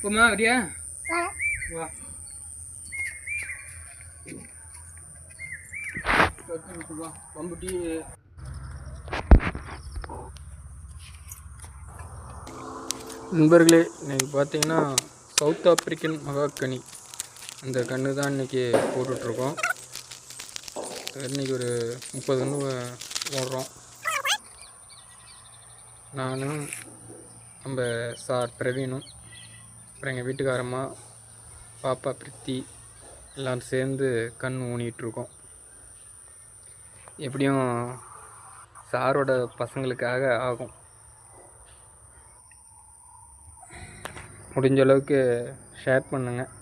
போமா வரியா வா வா பம்புட்டி நண்பர்களே இன்னைக்கு பார்த்தீங்கன்னா சவுத் ஆப்பிரிக்கன் மகாக்கனி. அந்த கன்று தான் இன்றைக்கி போட்டுட்ருக்கோம். இன்றைக்கி ஒரு முப்பது கன்று போடுறோம் நானும் நம்ம சார் பிரவீனும் அப்புறம் எங்கள் வீட்டுக்காரம்மா பாப்பா பிரித்தி எல்லோரும் சேர்ந்து கண் ஊனிகிட்ருக்கோம் எப்படியும் சாரோட பசங்களுக்காக ஆகும். முடிஞ்ச அளவுக்கு ஷேர் பண்ணுங்கள்